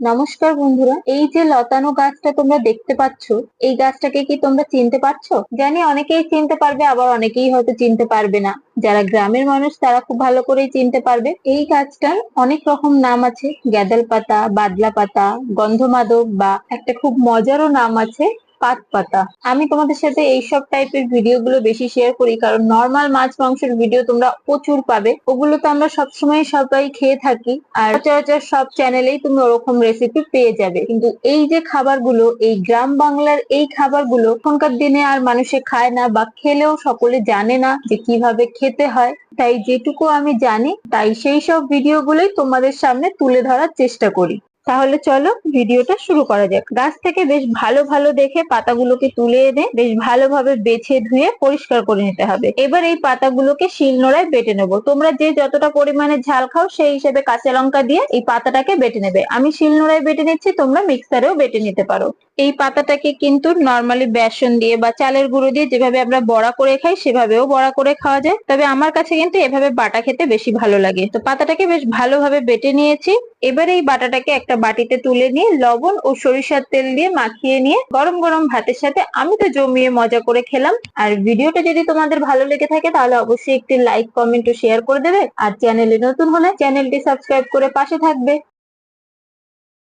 নমস্কার বন্ধুরা, এই যে লতানো গাছটা তোমরা দেখতে পাচ্ছ, এই গাছটাকে কি তোমরা চিনতে পারছ? জানি অনেকেই চিনতে পারবে, আবার অনেকেই হয়তো চিনতে পারবে না। যারা গ্রামের মানুষ, তারা খুব ভালো করেই চিনতে পারবে। এই গাছটার অনেক রকম নাম আছে, গ্যাদাল পাতা, বাদলা পাতা গন্ধমাদক বা একটা খুব মজারও নাম আছে পাত পাতা। আমি তোমাদের সাথে এইসব টাইপের ভিডিও গুলো বেশি শেয়ার করি, কারণ নর্মাল মাছ মাংসের ভিডিও তোমরা প্রচুর পাবে। ওগুলো তো আমরা সবসময় সবাই খেয়ে থাকি, আর সচরাচর সব চ্যানেলেই তুমি ওরকম রেসিপি পেয়ে যাবে। কিন্তু এই যে খাবারগুলো, এই গ্রাম বাংলার এই খাবারগুলো, এখনকার দিনে আর মানুষে খায় না বা খেলেও সকলে জানে না যে কীভাবে খেতে হয়। তাই যেটুকু আমি জানি, তাই সেই সব ভিডিওগুলোই তোমাদের সামনে তুলে ধরার চেষ্টা করি। তাহলে চলো ভিডিওটা শুরু করা যাক। গাছ থেকে বেশ ভালো ভালো দেখে পাতাগুলোকে তুলে এনে বেশ ভালোভাবে বেছে ধুয়ে পরিষ্কার করে নিতে হবে। এবার এই পাতাগুলোকে শিলনোড়ায় বেটে নেব। তোমরা যে যতটা পরিমাণে ঝাল খাও সেই হিসেবে কাঁচা লঙ্কা দিয়ে এই পাতাটাকে বেটে নেবে। আমি শিলনোড়ায় বেটে নিচ্ছি, তোমরা মিক্সারেও বেটে নিতে পারো। এই পাতাটাকে কিন্তু নর্মালি বেসন দিয়ে বা চালের গুঁড়ো দিয়ে যেভাবে আমরা বড়া করে খাই সেভাবেও বড়া করে খাওয়া যায়। তবে আমার কাছে কিন্তু এভাবে বাটা খেতে বেশি ভালো লাগে। তো পাতাটাকে বেশ ভালোভাবে বেটে নিয়েছি। এবার এই বাটাটাকে একটা বাটিতে তুলে নিয়ে লবণ ও সরিষার তেল দিয়ে মাখিয়ে নিয়ে গরম গরম ভাতের সাথে আমি তো জমিয়ে মজা করে খেলাম। আর ভিডিওটা যদি তোমাদের ভালো লেগে থাকে তাহলে অবশ্যই একটি লাইক কমেন্ট ও শেয়ার করে দেবে। আর চ্যানেলে নতুন হলে চ্যানেলটি সাবস্ক্রাইব করে পাশে থাকবে।